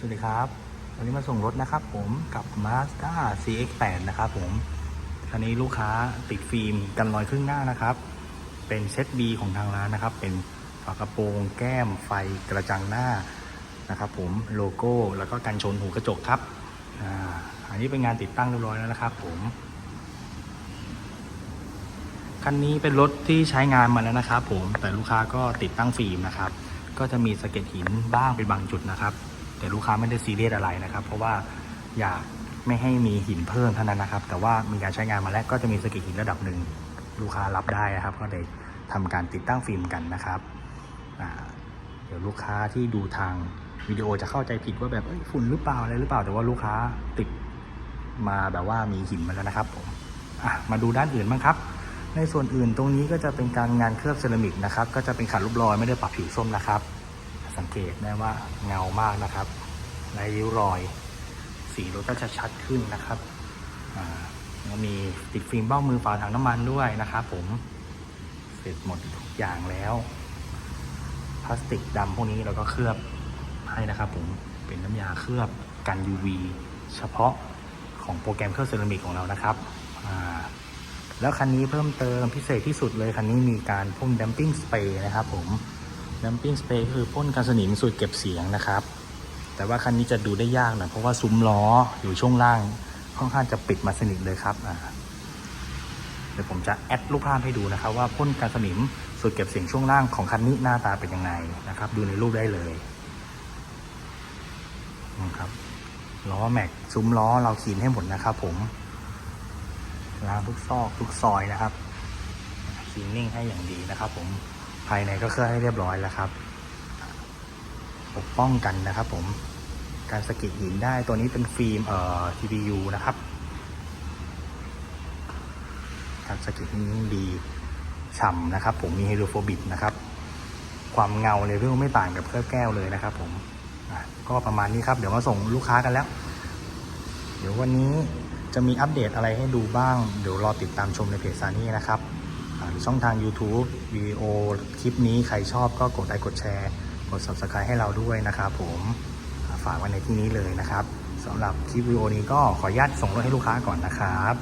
สวัสดีครับ วันนี้มาส่งรถนะครับผมกับ Mazda CX-8 นะครับผมคันนี้ลูกค้าติดฟิล์มกันรอยครึ่งหน้านะครับ เป็นเซต B ของทางร้านนะครับ เป็นฝากระโปรงแก้มไฟกระจังหน้านะครับผมโลโก้แล้วก็กันชนหูกระจกครับอ่าอันนี้เป็นงานติดตั้งเรียบร้อยแล้วนะครับผมคันนี้เป็นรถที่ใช้งานมาแล้วนะครับ ผมแต่ลูกค้าก็ติดตั้งฟิล์มนะครับ ก็จะมีสะเก็ดหินบ้างเป็นบางจุดนะครับ แต่ลูกค้าไม่ได้ซีเรียสอะไรนะครับ เพราะว่าอยากไม่ให้มีหินเพิ่มเท่านั้นนะครับ แต่ว่ามีการใช้งานมาแล้วก็จะมีสะก็ดหินระดับหนึ่งลูกค้ารับได้นะครับ ก็เลยทำการติดตั้งฟิล์มกันนะครับเดี๋ยวลูกค้าที่ดูทางวิดีโอจะเข้าใจผิดว่าแบบเอ้ฝุ่นหรือเปล่าอะไรหรือเปล่า แต่ว่าลูกค้าติดมาแบบว่ามีหินมาแล้วนะครับผมมาดูด้านอื่นบ้างครับ ในส่วนอื่นตรงนี้ก็จะเป็นการงานเคลือบเซรามิกนะครับ ก็จะเป็นขัดรูปรอยไม่ได้ปรับผิวส้มนะครับ สังเกตได้ว่าเงามากนะครับลายริ้วรอย สีรถก็จะชัดขึ้นนะครับแล้วมีติดฟิล์มเบ้ามือฝาถังน้ำมันด้วยนะครับผม เสร็จหมดทุกอย่างแล้ว พลาสติกดำพวกนี้เราก็เคลือบให้นะครับผมเป็นน้ำยาเคลือบกัน UV เฉพาะของโปรแกรมเคลือบเซรามิกของเรานะครับ แล้วคันนี้เพิ่มเติมพิเศษที่สุดเลยคันนี้มีการพ่นดัมปิ้งสเปรย์นะครับผม ดัมปิ้งสเปรย์คือพ่นกันสนิมสูตรเก็บเสียงนะครับ แต่ว่าคันนี้จะดูได้ยากหน่อยเพราะว่าซุ้มล้ออยู่ช่วงล่างค่อนข้างจะปิดมาสนิทเลยครับเดี๋ยวผมจะแอดรูปภาพให้ดูนะครับ ว่าพ่นกันสนิมสูตรเก็บเสียงช่วงล่างของคันนี้หน้าตาเป็นยังไงนะครับ ดูในรูปได้เลยนะครับล้อแม็กซุ้มล้อเราขีนให้หมดนะครับ ผมล้างทุกซอกทุกซอยนะครับคลีนนิ่งให้อย่างดีนะครับ ผม ภายในก็เคลือบให้เรียบร้อยแล้วครับปกป้องกันนะครับ ผมการสะก็ดหินได้ตัวนี้เป็นฟิล์มเอ่อ TPU นะครับการสะก็ดหินดีฉ่ำนะครับ ผมมีไฮโดรโฟบิกนะครับ ความเงาเลเวลไม่ต่างกับเคลือบแก้วเลยนะครับ ผมก็ประมาณนี้ครับ เดี๋ยวมาส่งลูกค้ากันแล้ว เดี๋ยววันนี้จะมีอัปเดตอะไรให้ดูบ้าง เดี๋ยวรอติดตามชมในเพจซานี่นะครับ ช่องทาง YouTube วิดีโอคลิปนี้ใครชอบก็กดไลค์กดแชร์ กด Subscribe ให้เราด้วยนะครับผมฝากไว้ในที่นี้เลยนะครับสำหรับคลิปวิดีโอนี้ก็ขออนุญาตส่งรถให้ลูกค้าก่อนนะครับ